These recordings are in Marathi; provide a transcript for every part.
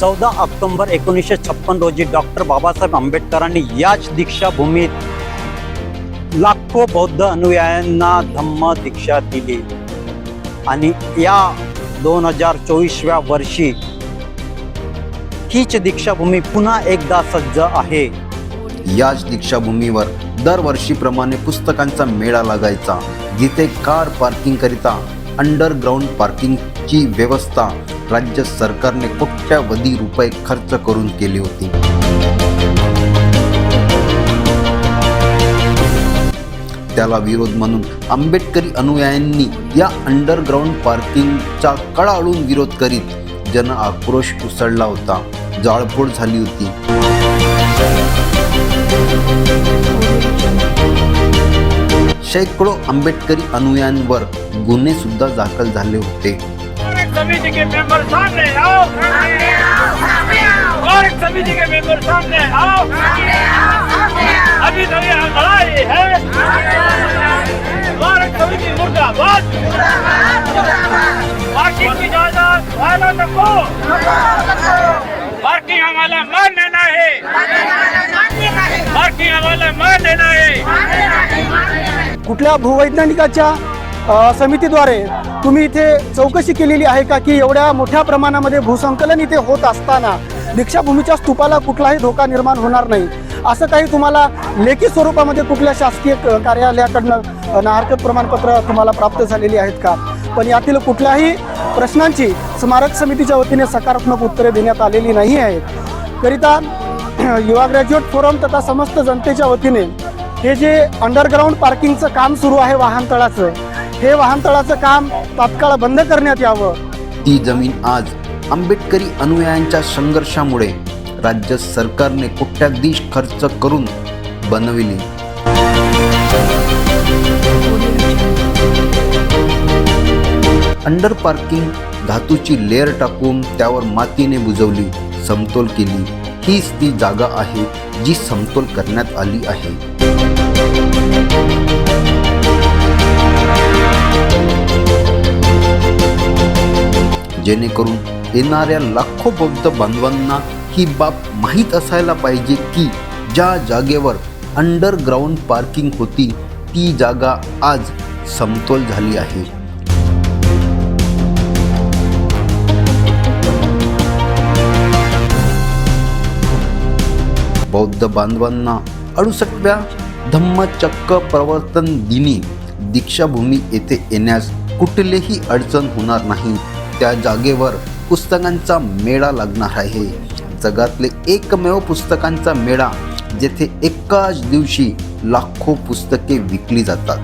चौदा ऑक्टोंबर एकोणीसशे छप्पन रोजी डॉक्टर बाबासाहेब आंबेडकरांनी याच दीक्षाभूमीत लाखो बौद्ध अनुयायांना धम्म दीक्षा दिली. आणि या दोन हजार चोवीसव्या वर्षी हीच दीक्षाभूमी पुन्हा एकदा सज्ज आहे. याच दीक्षाभूमीवर दरवर्षीप्रमाणे पुस्तकांचा मेळा लागायचा. जिथे कार पार्किंगकरिता अंडरग्राऊंड पार्किंगची व्यवस्था राज्य सरकारने कोट्यावधी रुपये खर्च करून केली होती. त्याला विरोध म्हणून आंबेडकरी अनुयायांनी या अंडरग्राऊंड पार्किंगचा कळाळून विरोध करीत जन आक्रोश उसळला होता. जाळपोळ झाली होती. शेकडो आंबेडकरी अनुयायांवर गुन्हे सुद्धा दाखल झाले होते. समिति के मेंबर सामने आओ। भारत समिति के मेंबर सामने आओ। अभी तो ये लड़ाई है। समिति मुर्दाबाद। पार्किंग की जायदाद वाला तको पार्किंग हमारा मान्य नहीं पार्किंग हमारा मान्य नहीं कुठल्या भूवैज्ञानिकाच्या समितीद्वारे तुम्ही इथे चौकशी केलेली आहे का की एवढ्या मोठ्या प्रमाणामध्ये भूसंकलन इथे होत असताना दीक्षाभूमीच्या स्तूपाला कुठलाही धोका निर्माण होणार नाही? असं काही तुम्हाला लेखी स्वरूपामध्ये कुठल्या शासकीय कार्यालयाकडनं अ, प्रमाणपत्र तुम्हाला प्राप्त झालेली आहेत का? पण यातील कुठल्याही प्रश्नांची स्मारक समितीच्या वतीने सकारात्मक उत्तरे देण्यात आलेली नाही आहेत. करिता युवा ग्रॅज्युएट फोरम तथा समस्त जनतेच्या वतीने हे जे अंडरग्राऊंड पार्किंगचं काम सुरू आहे वाहनतळाचं हे वाहनतळाचं काम तात्काळ बंद करण्यात यावं. ती जमीन आज आंबेडकरी अनुयायांच्या संघर्षामुळे राज्य सरकारने कोट्याधीश खर्च करून बनविली. अंडर पार्किंग धातूची लेअर टाकून त्यावर मातीने बुजवली समतोल केली. हीच ती जागा आहे जी समतोल करण्यात आली आहे. जेणेकरून येणाऱ्या लाखो बौद्ध बांधवांना ही बाब माहीत असायला पाहिजे की ज्या जागेवर अंडरग्राऊंड पार्किंग होती ती जागा आज समतोल झाली आहे. बौद्ध बांधवांना अडुसष्टव्या धम्मचक्क प्रवर्तन दिनी दीक्षाभूमी येथे येण्यास कुठलेही अडचण होणार नाही. त्या जागेवर पुस्तकांचा मेळा लागणार आहे. जगातले एकमेव पुस्तकांचा मेळा जेथे एकाच दिवशी लाखो पुस्तके विकली जातात.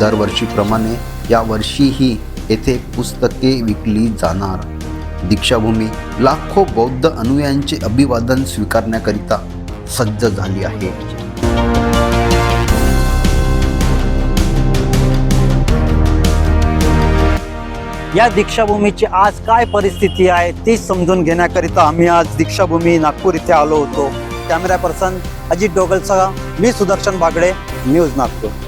दरवर्षीप्रमाणे यावर्षीही येथे पुस्तके विकली जाणार. दीक्षाभूमी लाखो बौद्ध अनुयायांचे अभिवादन स्वीकारण्याकरिता सज्ज झाली आहे. या दीक्षाभूमीची आज काय परिस्थिती आहे ती समजून घेण्याकरिता आम्ही आज दीक्षाभूमी नागपूर इथे आलो होतो. कॅमेरा पर्सन अजित डोगलचा मी सुदर्शन बागडे न्यूज नागपूर.